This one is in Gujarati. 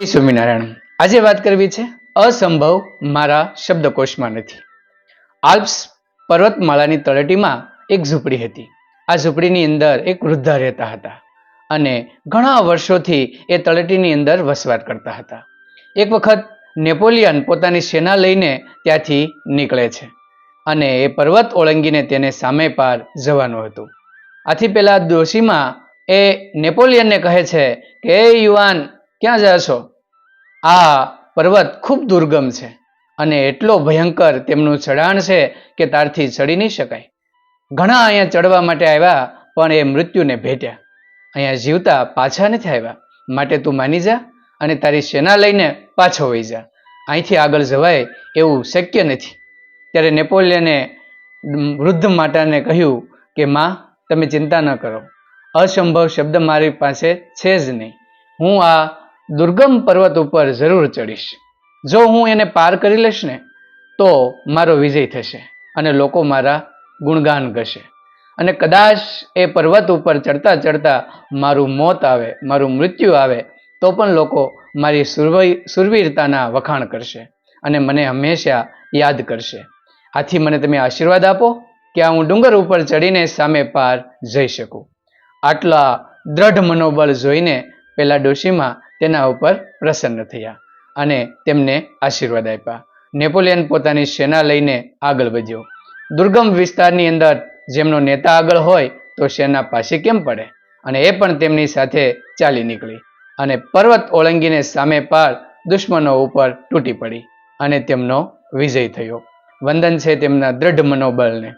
સ્વામિનારાયણ, આજે વાત કરવી છે અસંભવ મારા શબ્દકોશમાં નથી. આલ્પ્સ પર્વતમાળાની તળેટીમાં એક ઝૂંપડી હતી. આ ઝૂંપડીની અંદર એક વૃદ્ધા રહેતા હતા અને ઘણા વર્ષોથી એ તળેટીની અંદર વસવાટ કરતા હતા. એક વખત નેપોલિયન પોતાની સેના લઈને ત્યાંથી નીકળે છે અને એ પર્વત ઓળંગીને તેને સામે પાર જવાનું હતું. આથી પહેલાં દોશીમાં એ નેપોલિયનને કહે છે કે એ યુવાન ક્યાં જા છો? આ પર્વત ખૂબ દુર્ગમ છે અને એટલો ભયંકર તેમનું ચઢાણ છે કે તારથી ચડી નહીં શકાય. ઘણા અહીંયા ચડવા માટે આવ્યા, પણ એ મૃત્યુને ભેટ્યા. અહીંયા જીવતા પાછા નથી આવ્યા. માટે તું માની જા અને તારી સેના લઈને પાછો વહી જા. અહીંથી આગળ જવાય એવું શક્ય નથી. ત્યારે નેપોલિયને વૃદ્ધ માતાને કહ્યું કે, માં, તમે ચિંતા ન કરો. અસંભવ શબ્દ મારી પાસે છે જ નહીં. હું આ દુર્ગમ પર્વત ઉપર જરૂર ચડીશ. જો હું એને પાર કરી લઈશ ને, તો મારો વિજય થશે અને લોકો મારા ગુણગાન કરશે. અને કદાચ એ પર્વત ઉપર ચડતા ચડતા મારું મોત આવે, મારું મૃત્યુ આવે, તો પણ લોકો મારી સુરવી, સુરવીરતાના વખાણ કરશે અને મને હંમેશા યાદ કરશે. આથી મને તમે આશીર્વાદ આપો કે હું ડુંગર ઉપર ચડીને સામે પાર જઈ શકું. આટલા દ્રઢ મનોબળ જોઈને પેલા ડોશીમાં તેના ઉપર પ્રસન્ન થયા અને તેમને આશીર્વાદ આપ્યા. નેપોલિયન પોતાની સેના લઈને આગળ વધ્યો. દુર્ગમ વિસ્તારની અંદર જેમનો નેતા આગળ હોય તો સેના પાસે કેમ પડે? અને એ પણ તેમની સાથે ચાલી નીકળી અને પર્વત ઓળંગીને સામે પાર દુશ્મનો ઉપર તૂટી પડી અને તેમનો વિજય થયો. વંદન છે તેમના દ્રઢ મનોબળને.